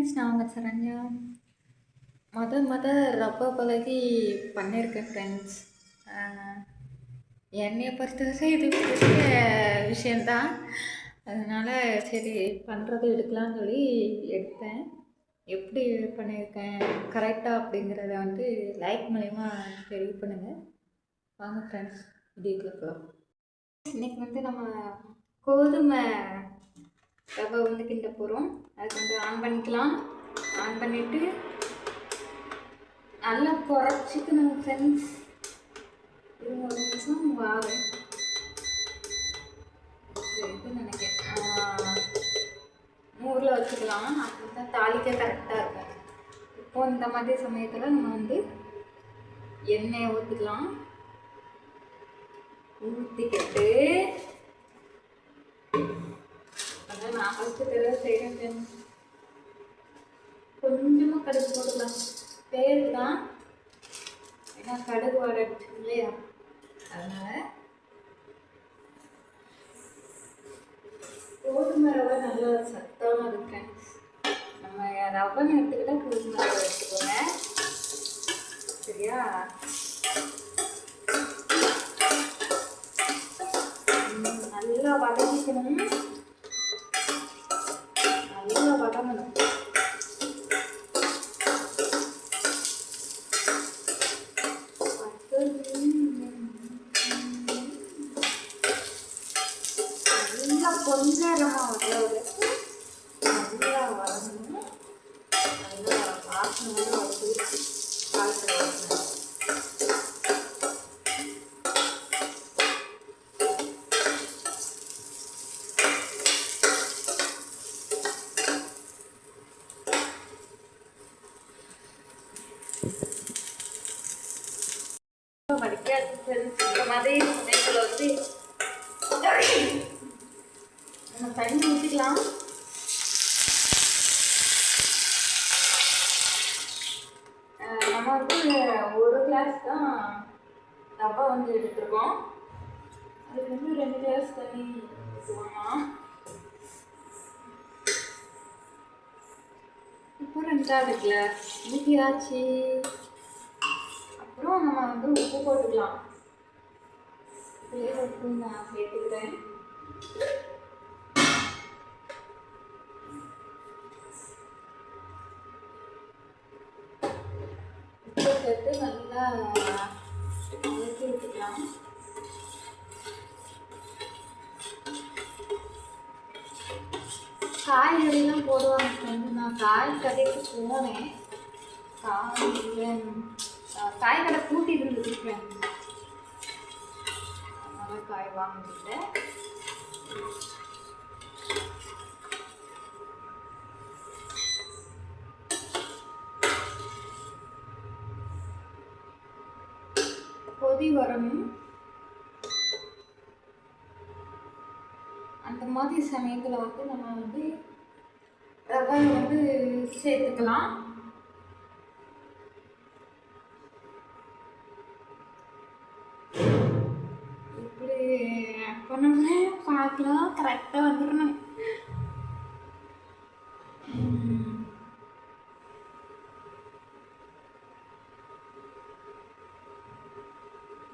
Friends நான் உங்கள் சரண்யா? மொத மொத ரப்ப பழகி பண்ணியிருக்கேன் ஃப்ரெண்ட்ஸ் என்னையை பொறுத்தவரை இது பெரிய விஷயந்தான் அதனால் சரி பண்ணுறது எடுக்கலாம்னு சொல்லி எடுத்தேன். எப்படி பண்ணியிருக்கேன் கரெக்டாக அப்படிங்கிறத வந்து லைக் மூலயமா தெரிவு பண்ணுங்கள் வாங்க ஃப்ரெண்ட்ஸ் வீடியோக்குள்ள போகலாம் இன்றைக்கி வந்து நம்ம கோதுமை ரவை வந்து கிண்ட போகிறோம் அதுக்கு வந்து ஆன் பண்ணிக்கலாம். ஆன் பண்ணிவிட்டு நல்லா குறைச்சிக்கணும் ஃப்ரெண்ட்ஸ் இருங்க ஒரு நிமிஷம். வாரேன் இது நினைக்கிறேன். நூறில் வச்சுக்கலாம். அப்படி தான் தாளிக்க கரெக்டாக இருக்கும். இப்போ இந்த மாதிரி சமயத்தில் நம்ம வந்து எண்ணெயை ஊற்றிக்கலாம் ஊற்றிக்கிட்டு நான் ஃபஸ்ட்டு தடவை செய்கிறேன் கொஞ்சமாக கடுகு போட்டுக்கலாம் பேர் தான் ஏன்னா கடுகு வாடை இல்லையா அதனால் கோதுமை ரவை நல்லா சத்தான ஃப்ரெண்ட்ஸ் நம்ம ரவைன்னு எடுத்துக்கிட்டா கோதுமை ரவை எடுத்துக்கோங்க சரியா நல்லா வதக்கிக்கணும் நல்லா வதங்கணும் நல்லா பொன்னரமாக வர வரைக்கும் friends. சமயத்தில் வந்து நம்ம தண்ணி ஊற்றிக்கலாம் நம்ம வந்து ஒரு கிளாஸ் தான் டப்பா வந்து எடுத்துருக்கோம். அதுக்கு வந்து ரெண்டு கிளாஸ் தண்ணி ஊற்றுவாங்க இப்போ ரெண்டாவது கிளாஸ் ஊற்றியாச்சு அப்புறம் நம்ம வந்து உப்பு போட்டுக்கலாம். இதுலேயே நான் சேர்த்துக்கிறேன் உப்பு சேர்த்து நல்லா வதக்கி விட்டுக்கலாம் காய்கறிலாம் போடுவாங்க friend. நான் காய் கடைக்கு போனேன். காய் இல்லை காய் கடை பூட்டி இருந்தது ஃப்ரெண்ட் காய் கொதி வரணும் அந்த மாதிரி சமயத்தில் வந்து நம்ம வந்து ரவை வந்து சேர்த்துக்கலாம். பண்ணோம்னா பார்க்கலாம் கரெக்டாக வந்துடணும்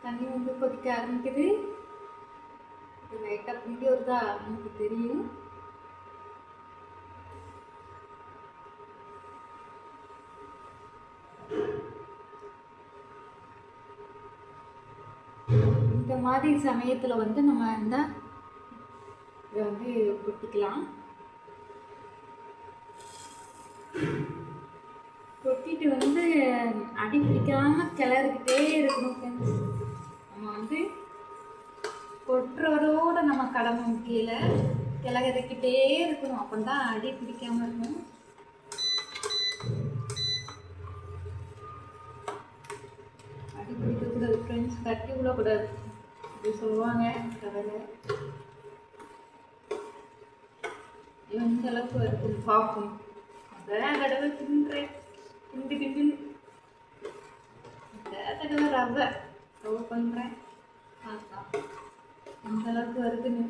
தண்ணி வந்து கொதிக்க ஆரம்பிக்குது. லைட்டாக பிண்டி வருதா நமக்கு தெரியும். இந்த மாதிரி சமயத்தில் வந்து நம்ம இந்த இதை வந்து கொட்டிக்கலாம். கொட்டிட்டு வந்து அடி பிடிக்காமல் கிளறிக்கிட்டே இருக்கணும் ஃப்ரெண்ட்ஸ் நம்ம வந்து கொட்டுறவரோட நம்ம கடமை கீழே கிளறிக்கிட்டே இருக்கணும். அப்போ தான் அடி பிடிக்காமல் இருக்கும் அடி பிடிக்கக்கூடாது ஃப்ரெண்ட்ஸ் கட்டி விடக்கூடாது. அப்படி சொல்லுவாங்க கதையில் எந்த அளவுக்கு இருக்கும் பார்ப்போம். அதான் தடவை தின்றேன். திண்டு கிண்டு இந்த ரவை ரவை பண்ணுறேன் பார்த்தா எந்த அளவுக்கு வருதுன்னு.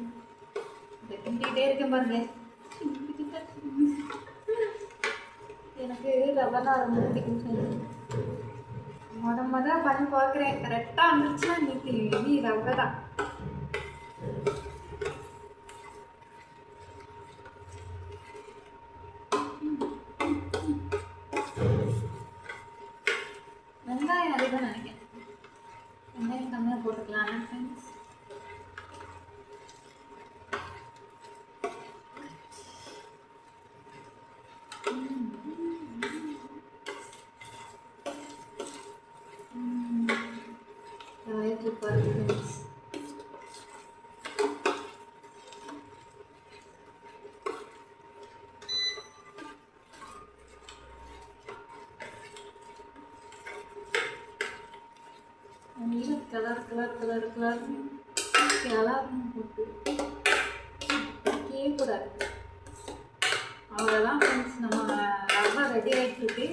இந்த கிண்டிக்கிட்டே இருக்கேன் பாருங்க. ரவை தான் ரொம்ப பிடிக்கும். ஃப்ரெண்ட்ஸ் மொதல் மொதல் பண்ணி பார்க்குறேன் கரெக்டாக வந்துருச்சுன்னா இன்னைக்கு இனி வெங்காயம் அதிகம் நினைக்கிறேன் வெங்காயம் கம்மியாக போட்டுக்கலாம் ஃப்ரெண்ட்ஸ் காயத்ரி பாருங்க ஃப்ரெண்ட்ஸ் நல்ல கலர் கலர் கலர் கலர். கலர்னு போட்டு. கேட்கக்கூடாது அவ்வளோதான் ஃப்ரெண்ட்ஸ் நம்ம ரவை ரெடி ஆகிட்டுருக்கு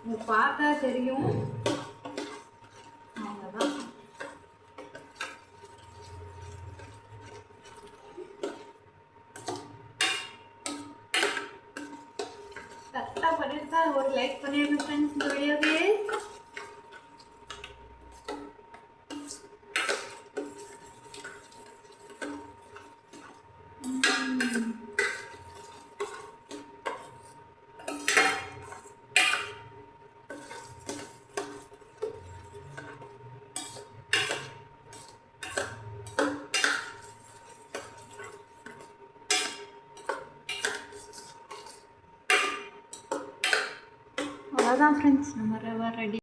உங்களுக்கு பார்த்தா தெரியும். அவ்வளோதான் கரெக்டாக பண்ணியிருந்தா ஒரு லைக் பண்ணிடுங்க ஃப்ரெண்ட்ஸ் இந்த வீடியோவே அவ்வளோதான் ஃப்ரெண்ட்ஸ் நம்ம ரவை ரெடி